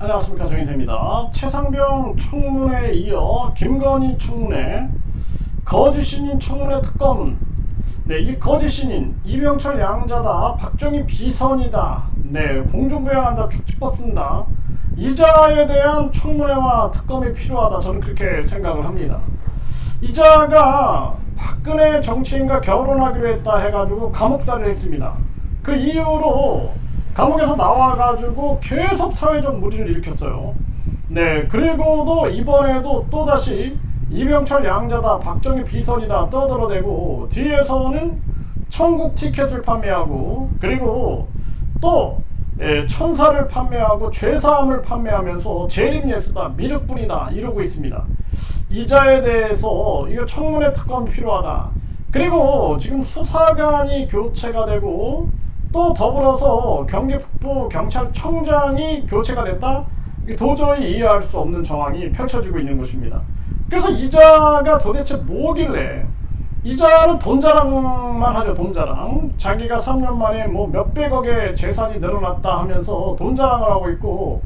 안녕하십니까 정인태입니다. 최상병 청문회에 이어 김건희 청문회, 거짓 신인 청문회 특검은 네, 이 거짓 신인 이병철 양자다, 박정희 비선이다, 네, 공중부양한다, 축지법 쓴다. 이자에 대한 청문회와 특검이 필요하다. 저는 그렇게 생각을 합니다. 이자가 박근혜 정치인과 결혼하기로 했다 해가지고 감옥살이를 했습니다. 그 이후로 감옥에서 나와가지고 계속 사회적 물의를 일으켰어요. 네, 그리고도 이번에도 또다시 이병철 양자다, 박정희 비선이다 떠들어대고 뒤에서는 천국 티켓을 판매하고 그리고 또 예, 천사를 판매하고 죄사함을 판매하면서 재림예수다, 미륵분이다 이러고 있습니다. 이자에 대해서 이거 청문회 특검이 필요하다. 그리고 지금 수사관이 교체가 되고 또 더불어서 경기 북부 경찰청장이 교체가 됐다. 도저히 이해할 수 없는 정황이 펼쳐지고 있는 것입니다. 그래서 이자가 도대체 뭐길래 이자는 돈 자랑만 하죠 돈 자랑 자기가 3년 만에 뭐 몇백억의 재산이 늘어났다 하면서 돈 자랑을 하고 있고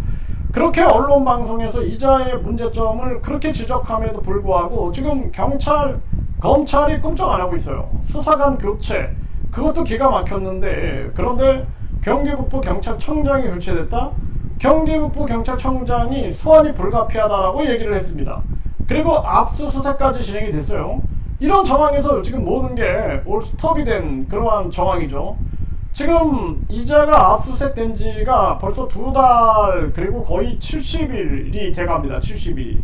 그렇게 언론 방송에서 이자의 문제점을 그렇게 지적함에도 불구하고 지금 경찰 검찰이 꿈쩍 안 하고 있어요 수사관 교체 그것도 기가 막혔는데 그런데 경기북부 경찰청장이 교체됐다 경기북부 경찰청장이 소환이 불가피하다라고 얘기를 했습니다 그리고 압수수색까지 진행이 됐어요 이런 정황에서 지금 모든 게 올 스톱이 된 그러한 정황이죠. 지금 이자가 압수수색 된 지가 벌써 두 달 그리고 거의 70일이 돼갑니다. 70일이.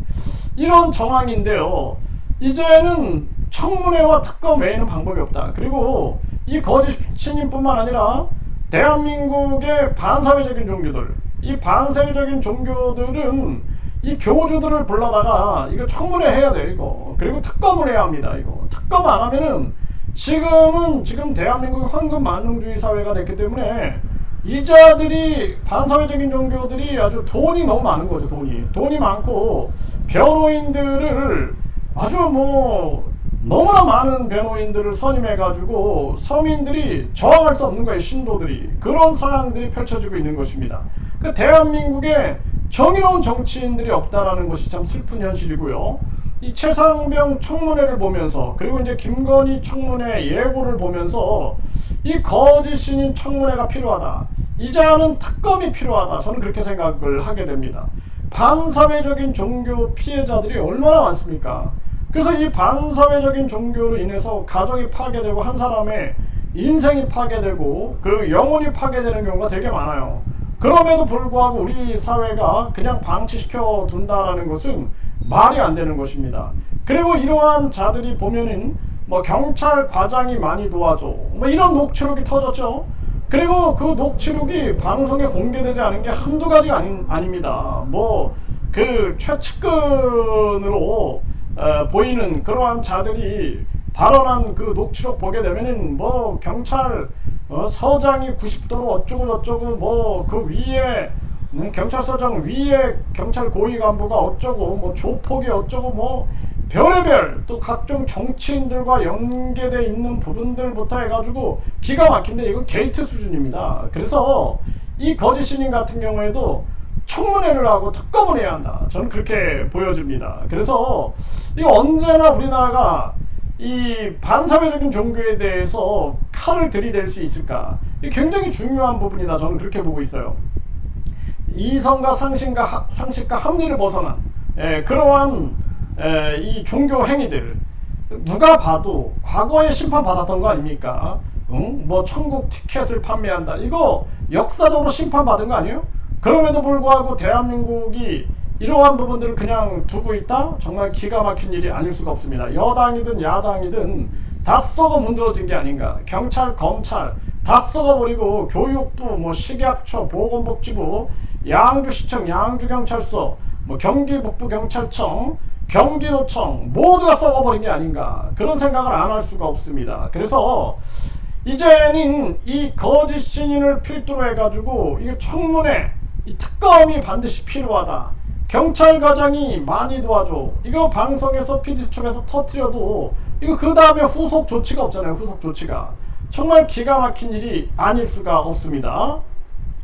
이런 정황인데요. 이제는 청문회와 특검 외에는 방법이 없다. 그리고 이 거짓 신인뿐만 아니라 대한민국의 반사회적인 종교들, 이 반사회적인 종교들은 이 교주들을 불러다가 이거 청문회 해야 돼 이거. 그리고 특검을 해야 합니다 이거. 특검 안 하면은 지금은 지금 대한민국이 황금 만능주의 사회가 됐기 때문에 이자들이 반사회적인 종교들이 아주 돈이 너무 많은 거죠 돈이. 돈이 많고 변호인들을 아주 뭐 너무나 많은 변호인들을 선임해 가지고 서민들이 저항할 수 없는 거예요 신도들이 그런 상황들이 펼쳐지고 있는 것입니다 그 대한민국에 정의로운 정치인들이 없다라는 것이 참 슬픈 현실이고요. 이 최상병 청문회를 보면서 그리고 이제 김건희 청문회 예고를 보면서 이 거짓 신인 청문회가 필요하다. 이자는 특검이 필요하다. 저는 그렇게 생각을 하게 됩니다. 반사회적인 종교 피해자들이 얼마나 많습니까? 그래서 이 반사회적인 종교로 인해서 가족이 파괴되고 한 사람의 인생이 파괴되고 그 영혼이 파괴되는 경우가 되게 많아요. 그럼에도 불구하고 우리 사회가 그냥 방치시켜 둔다라는 것은 말이 안 되는 것입니다. 그리고 이러한 자들이 보면은 뭐 경찰 과장이 많이 도와줘 뭐 이런 녹취록이 터졌죠. 그리고 그 녹취록이 방송에 공개되지 않은 게 한두 가지가 아닙니다. 뭐 그 최측근으로 어, 보이는 그러한 자들이 발언한 그 녹취록 보게 되면은 뭐 경찰 어, 서장이 90도로 어쩌고 저쩌고 뭐 그 위에 음, 경찰서장 위에 경찰 고위 간부가 어쩌고 뭐 조폭이 어쩌고 뭐 별의별 또 각종 정치인들과 연계돼 있는 부분들부터 해가지고 기가 막힌데 이거 게이트 수준입니다. 그래서 이 거짓 신인 같은 경우에도 청문회를 하고 특검을 해야 한다. 저는 그렇게 보여집니다. 그래서 이거 언제나 우리나라가 이 반사회적인 종교에 대해서 칼을 들이댈 수 있을까? 이 굉장히 중요한 부분이다. 저는 그렇게 보고 있어요. 이성과 상식과 하, 상식과 합리를 벗어난 예, 그러한 예, 이 종교 행위들 누가 봐도 과거에 심판 받았던 거 아닙니까? 응? 뭐 천국 티켓을 판매한다. 이거 역사적으로 심판 받은 거 아니에요? 그럼에도 불구하고 대한민국이 이러한 부분들을 그냥 두고 있다? 정말 기가 막힌 일이 아닐 수가 없습니다. 여당이든 야당이든 다 썩어 문드러진 게 아닌가. 경찰, 검찰 다 썩어버리고 교육부, 뭐 식약처, 보건복지부, 양주시청, 양주경찰서, 뭐 경기 북부경찰청, 경기도청 모두가 썩어버린 게 아닌가. 그런 생각을 안 할 수가 없습니다. 그래서 이제는 이 거짓 신인을 필두로 해가지고 이 청문회, 이 특검이 반드시 필요하다. 경찰과장이 많이 도와줘. 이거 방송에서 PD수첩에서 터트려도 이거 그 다음에 후속 조치가 없잖아요. 후속 조치가. 정말 기가 막힌 일이 아닐 수가 없습니다.